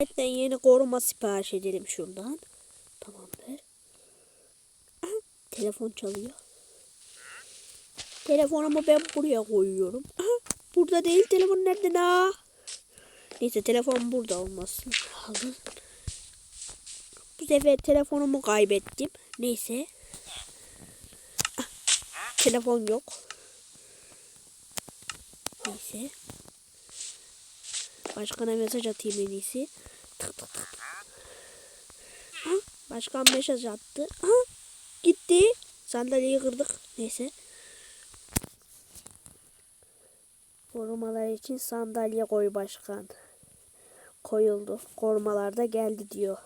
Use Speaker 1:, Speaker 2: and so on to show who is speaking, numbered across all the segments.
Speaker 1: Etten yeni koruma sipariş edelim şuradan. Tamamdır. Telefon çalıyor. Telefonumu ben buraya koyuyorum. Burada değil telefon nerede la? Neyse telefon burada olmasın lazım. Bu sefer telefonumu kaybettim. Neyse. Telefon yok. Neyse. Başkana mesaj atayım en iyisi. Tık tık tık. Ha, başkan mesaj attı. Ha, gitti. Sandalyeyi kırdık. Neyse. Korumalar için sandalye koy başkan. Koyuldu. Korumalar da geldi diyor.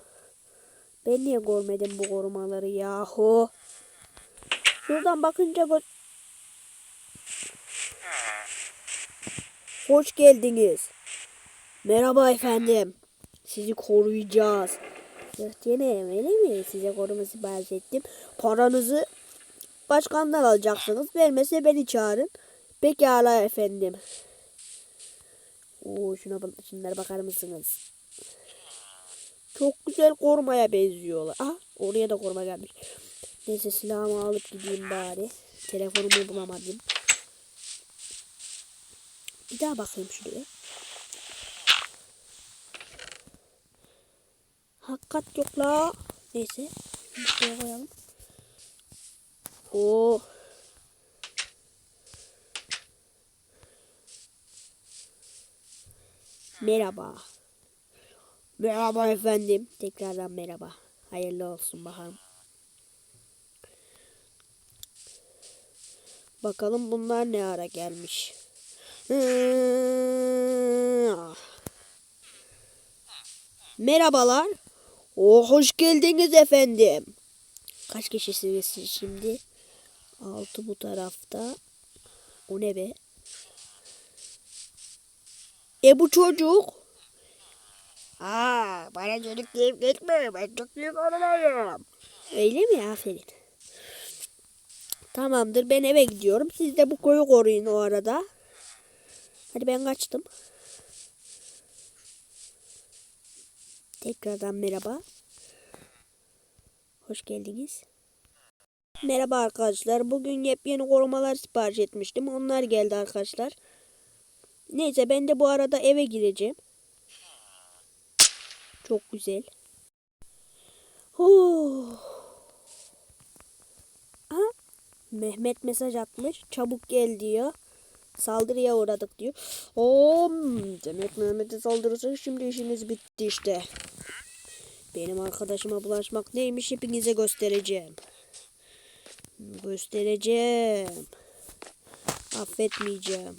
Speaker 1: Ben niye görmedim bu korumaları yahu? Şuradan bakınca gö- Hoş geldiniz. Merhaba efendim. Sizi koruyacağız. Yeteneğim öyle mi? Size koruma sipariş ettim. Paranızı başkandan alacaksınız. Vermezse beni çağırın. Pekala efendim. Oo şuna şunlara bakar mısınız? Çok güzel korumaya benziyorlar. Ah oraya da koruma gelmiş. Neyse silahımı alıp gideyim bari. Telefonumu bulamadım. Bir daha bakayım şuraya. Hakikat yok la. Neyse. Şuraya koyalım. Oo. Merhaba. Merhaba efendim. Tekrardan merhaba. Hayırlı olsun bakalım. Bakalım bunlar ne ara gelmiş. Merhabalar. Oh, hoş geldiniz efendim. Kaç kişisiniz siz şimdi? Altı bu tarafta. O ne be? E bu çocuk. Aa, bana çocuk deyip geçme. Ben çok büyük olayım. Öyle mi? Aferin. Tamamdır. Ben eve gidiyorum. Siz de bu koyu koruyun o arada. Hadi ben kaçtım. Tekrardan merhaba. Hoş geldiniz. Merhaba arkadaşlar. Bugün yepyeni korumalar sipariş etmiştim. Onlar geldi arkadaşlar. Neyse ben de bu arada eve gireceğim. Çok güzel. Oh. Mehmet mesaj atmış. Çabuk gel diyor. Saldırıya uğradık diyor. Oo, demek Mehmet'e saldırırsak şimdi işimiz bitti işte. Benim arkadaşıma bulaşmak neymiş hepinize göstereceğim. Göstereceğim. Affetmeyeceğim.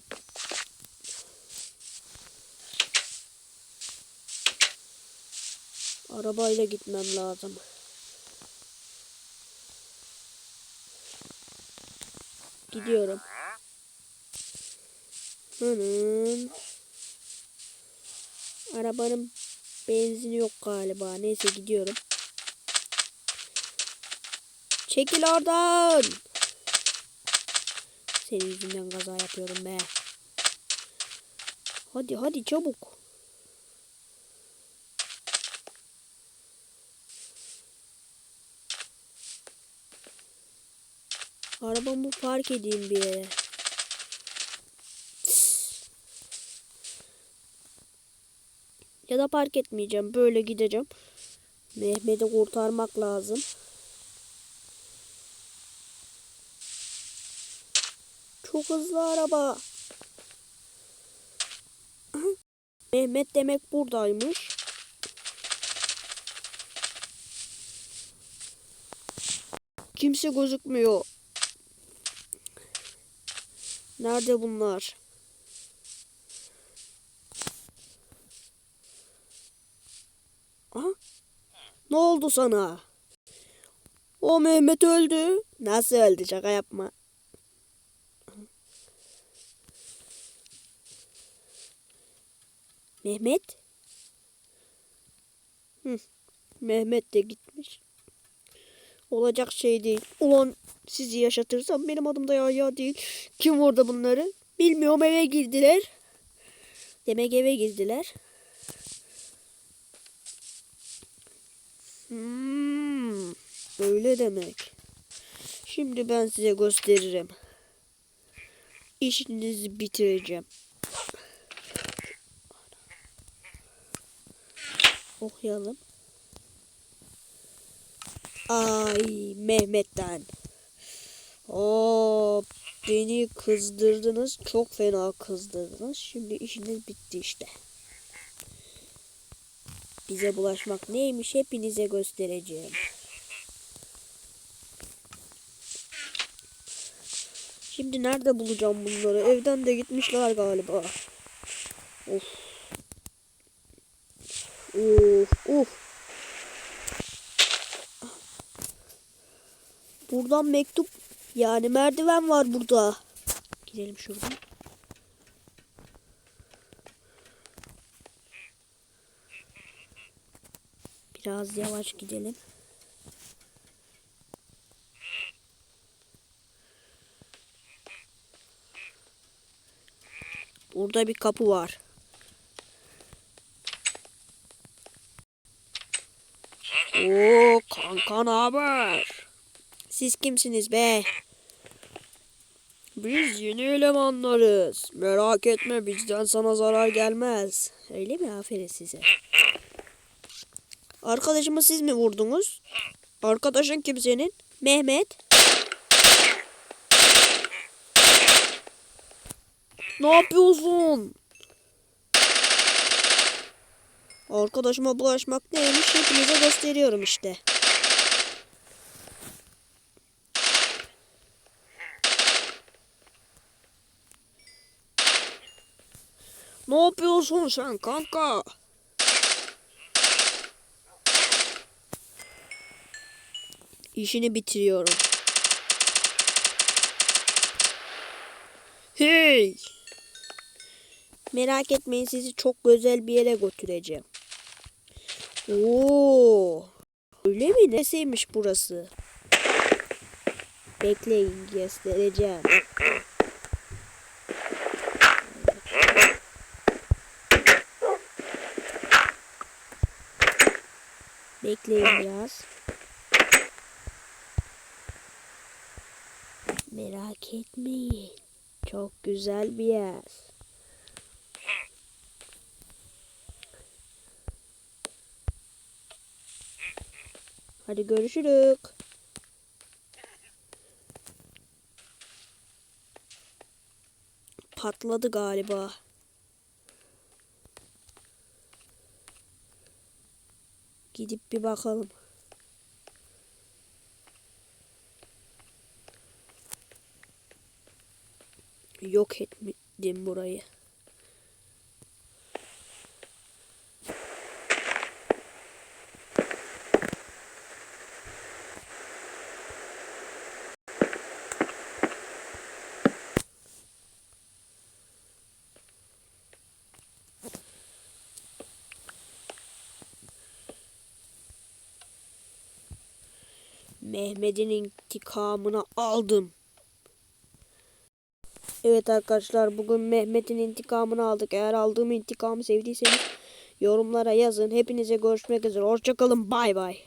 Speaker 1: Arabayla gitmem lazım. Gidiyorum. Hının. Arabanın benzini yok galiba. Neyse gidiyorum. Çekil oradan. Senin yüzünden kaza yapıyorum be. Hadi hadi çabuk. Arabamı park edeyim bir yere. Ya da park etmeyeceğim. Böyle gideceğim. Mehmet'i kurtarmak lazım. Çok hızlı araba. Mehmet demek buradaymış. Kimse gözükmüyor. Nerede bunlar? Aha. Ne oldu sana? O Mehmet öldü. Nasıl öldü? Şaka yapma. Mehmet? Hı. Mehmet de gitmiş. Olacak şey değil. Ulan sizi yaşatırsam benim adım da Yahya değil. Kim vurdu bunları? Bilmiyorum eve girdiler. Demek eve girdiler. Hmm, öyle demek. Şimdi ben size gösteririm. İşinizi bitireceğim. Okuyalım. Ay Mehmet'ten. Hop beni kızdırdınız. Çok fena kızdırdınız. Şimdi işiniz bitti işte. Bize bulaşmak neymiş hepinize göstereceğim. Şimdi nerede bulacağım bunları? Evden de gitmişler galiba. Of. Of of. Buradan mektup yani merdiven var burada. Gidelim şuradan. Biraz yavaş gidelim. Burada bir kapı var. Oo kanka ne haber? Siz kimsiniz be? Biz yeni elemanlarız. Merak etme bizden sana zarar gelmez. Öyle mi? Aferin size. Arkadaşımı siz mi vurdunuz? Arkadaşın kim senin? Mehmet. Ne yapıyorsun? Arkadaşıma bulaşmak neymiş hepinize gösteriyorum işte. Ne yapıyorsun sen kanka? İşini bitiriyorum. Hey! Merak etmeyin sizi çok güzel bir yere götüreceğim. Oo! Öyle mi? Nesiymiş burası? Bekleyin göstereceğim. Bekleyin biraz. Merak etmeyin. Çok güzel bir yer. Hadi görüşürüz. Patladı galiba. Gidip bir bakalım. Yok etmedim burayı. Mehmet'in intikamını aldım. Evet arkadaşlar bugün Mehmet'in intikamını aldık. Eğer aldığım intikamı sevdiyseniz yorumlara yazın. Hepinize görüşmek üzere. Hoşçakalın. Bay bay.